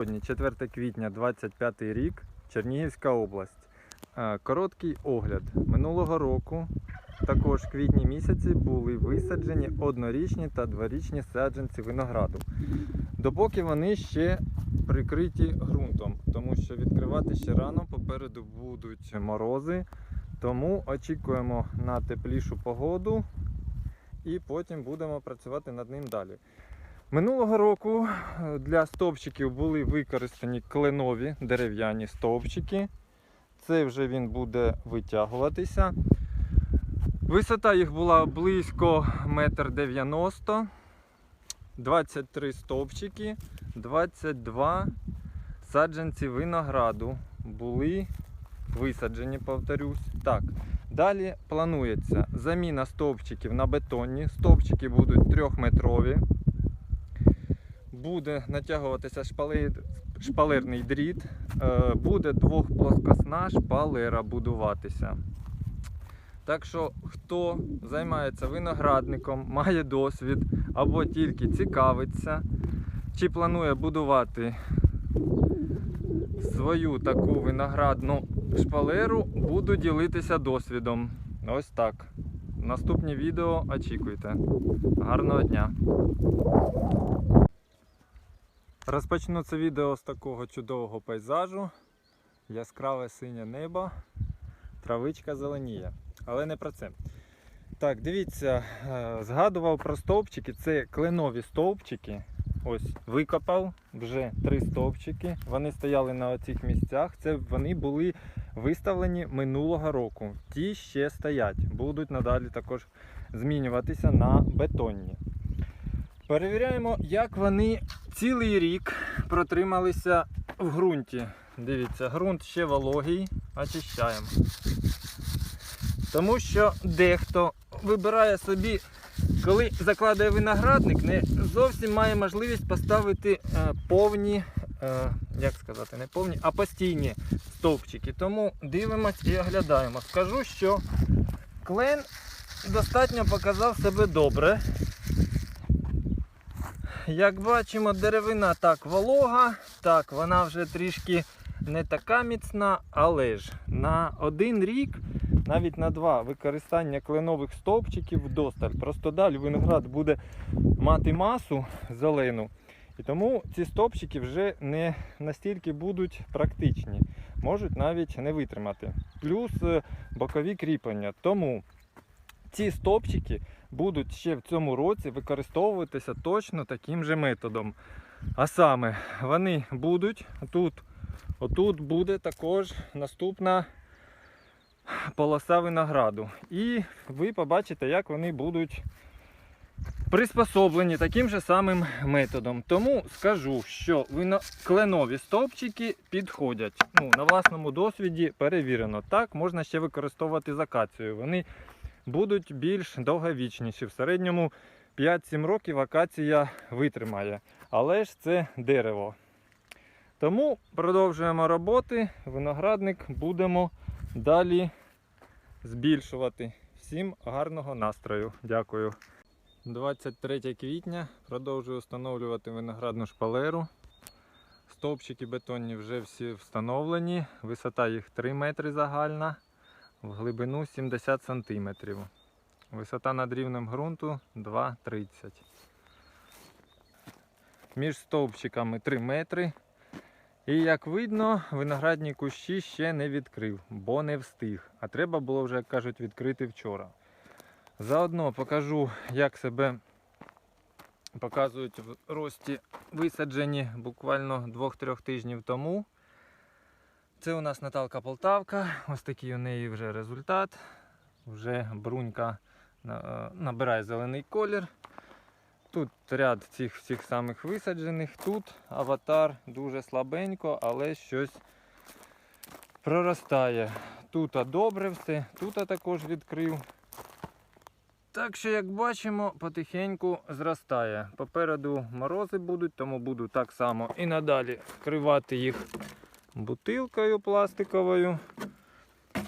Сьогодні 4 квітня 25 рік, Чернігівська область. Е, Короткий огляд. Минулого року, також в квітні місяці, були висаджені однорічні та дворічні саджанці винограду. Допоки вони ще прикриті ґрунтом, тому що відкривати ще рано, попереду будуть морози. Тому очікуємо на теплішу погоду і потім будемо працювати над ним далі. Минулого року е, для стовпчиків були використані кленові дерев'яні стовпчики. Це вже він буде витягуватися. Висота їх була близько 1,90 м. 23 стовпчики, 22 саджанці винограду були висаджені, повторюсь. Так, далі планується заміна стовпчиків на бетонні. Стовпчики будуть 3-метрові буде натягуватися шпалер, шпалерний дріт, е, буде двохплоскосна шпалера будуватися. Так що, хто займається виноградником, має досвід або тільки цікавиться, чи планує будувати свою таку виноградну шпалеру, буду ділитися досвідом. Ось так. Наступні відео очікуйте. Гарного дня! Розпочну це відео з такого чудового пейзажу. Яскраве синє небо, травичка зеленіє. Але не про це. Так, дивіться, е, згадував про стовпчики. Це кленові стовпчики. Ось викопав вже три стовпчики. Вони стояли на оцих місцях. Це вони були виставлені минулого року. Ті ще стоять. Будуть надалі також змінюватися на бетонні. Перевіряємо, як вони цілий рік протрималися в ґрунті. Дивіться, ґрунт ще вологий, очищаємо. Тому що дехто вибирає собі, коли закладає виноградник, не зовсім має можливість поставити е, повні, е, як сказати, не повні, а постійні стовпчики. Тому дивимось і оглядаємо. Скажу, що клен достатньо показав себе добре. Як бачимо, деревина так волога, так, вона вже трішки не така міцна, але ж на один рік, навіть на два використання кленових стовпчиків вдосталь. Просто далі виноград буде мати масу зелену. І тому ці стовпчики вже не настільки будуть практичні, можуть навіть не витримати. Плюс е, бокові кріплення. Тому ці стовпчики будуть ще в цьому році використовуватися точно таким же методом. А саме, вони будуть тут, отут буде також наступна полоса винограду. І ви побачите, як вони будуть приспособлені таким же самим методом. Тому скажу, що кленові стовпчики підходять. Ну, На власному досвіді перевірено. Так, можна ще використовувати з акацією. Вони будуть більш довговічніші. В середньому 5-7 років акація витримає. Але ж це дерево. Тому продовжуємо роботи. Виноградник будемо далі збільшувати. Всім гарного настрою. Дякую. 23 квітня продовжую встановлювати виноградну шпалеру. Стовпчики бетонні вже всі встановлені. Висота їх 3 метри загальна в глибину 70 см. Висота над рівнем ґрунту 2,30 Між стовпчиками 3 метри. І як видно, виноградні кущі ще не відкрив, бо не встиг. А треба було вже, як кажуть, відкрити вчора. Заодно покажу, як себе показують в рості висаджені буквально 2-3 тижнів тому. Це у нас Наталка Полтавка. Ось такий у неї вже результат. Вже брунька набирає зелений колір. Тут ряд цих всіх самих висаджених. Тут аватар дуже слабенько, але щось проростає. Тут добре все, тут також відкрив. Так що, як бачимо, потихеньку зростає. Попереду морози будуть, тому буду так само і надалі вкривати їх бутилкою пластиковою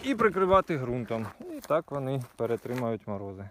і прикривати ґрунтом. І так вони перетримають морози.